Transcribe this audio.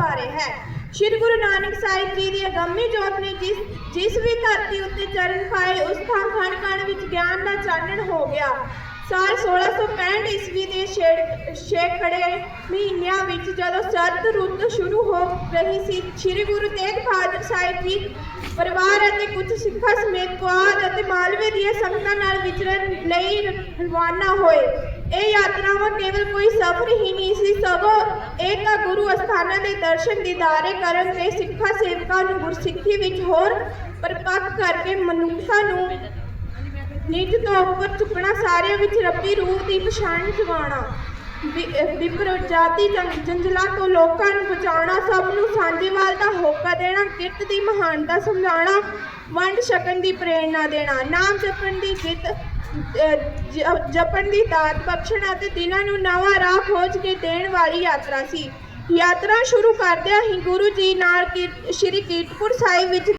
ਬਾਰੇ ਹੈ। ਸ਼੍ਰੀ ਗੁਰੂ ਨਾਨਕ ਸਾਹਿਬ ਜੀ ਦੀ ਅਗੰਮੀ ਜੋਤ ਨੇ ਜਿਸ ਜਿਸ ਵੀ ਧਰਤੀ ਉੱਤੇ ਚਰਨ ਪਾਏ, ਉਸ ਥਾਂ ਖਣ ਖਣ ਵਿੱਚ ਗਿਆਨ ਦਾ ਚਾਨਣ ਹੋ ਗਿਆ। ਸਾਲ 1665 ਈਸਵੀ ਦੇ ਛੇਕੜੇ ਮਹੀਨਿਆਂ ਵਿੱਚ ਜਦੋਂ ਸਰਦ ਰੁੱਤ ਸ਼ੁਰੂ ਹੋ ਰਹੀ ਸੀ, ਸ੍ਰੀ ਗੁਰੂ ਤੇਗ ਬਹਾਦਰ ਸਾਹਿਬ ਜੀ ਪਰਿਵਾਰ ਅਤੇ ਕੁਝ ਸਿੱਖਾਂ ਸਮੇਤ ਪੁਆਧ ਅਤੇ ਮਾਲਵੇ ਦੀਆਂ ਸੰਗਤਾਂ ਨਾਲ ਵਿਚਰਨ ਲਈ ਰਵਾਨਾ ਹੋਏ। ਇਹ ਯਾਤਰਾਵਾਂ ਕੇਵਲ ਕੋਈ ਸਫ਼ਰ ਹੀ ਨਹੀਂ ਸੀ, ਸਗੋਂ ਇਹ ਤਾਂ ਗੁਰੂ ਅਸਥਾਨਾਂ ਦੇ ਦਰਸ਼ਨ ਦੀਦਾਰੇ ਕਰਨ ਤੇ ਸਿੱਖਾਂ, ਸੇਵਕਾਂ ਨੂੰ ਗੁਰਸਿੱਖੀ ਵਿੱਚ ਹੋਰ ਪਰਪੱਕ ਕਰਕੇ ਮਨੁੱਖਤਾ ਨੂੰ ਨਿੱਜ ਤੋਂ ਉੱਪਰ ਚੁੱਕਣਾ, ਸਾਰਿਆਂ ਵਿੱਚ ਰੱਬੀ ਰੂਹ ਦੀ ਪਛਾਣ ਜਗਾਉਣਾ। ਵਿਪਰ ਜਾਤੀ ਜੰਜਲਾ ਤੋਂ ਲੋਕਾਂ ਨੂੰ ਬਚਾਉਣਾ, ਸਭ ਨੂੰ ਸਾਂਝੇਵਾਲ ਦਾ ਹੋਕਾ ਦੇਣਾ, ਕਿਰਤ ਦੀ ਮਹਾਨਤਾ ਸਮਝਾਉਣਾ, ਵੰਡ ਛਕਣ ਦੀ ਪ੍ਰੇਰਣਾ ਦੇਣਾ, ਨਾਮ ਜਪਣ ਦੀ ਜਿੱਤ ਜ- ਜਪਣ ਦੀ ਦਾਤ ਬਖਸ਼ਣ ਅਤੇ ਦਿਲਾਂ ਨੂੰ ਨਵਾਂ ਰਾਹ ਖੋਜ ਕੇ ਦੇਣ ਵਾਲੀ ਯਾਤਰਾ ਸੀ। ਯਾਤਰਾ ਸ਼ੁਰੂ ਕਰਦਿਆਂ ਹੀ ਗੁਰੂ ਜੀ ਨਾਲ ਕੀ- ਸ਼੍ਰੀ ਕੀਰਤਪੁਰ ਸਾਹਿਬ ਵਿੱਚ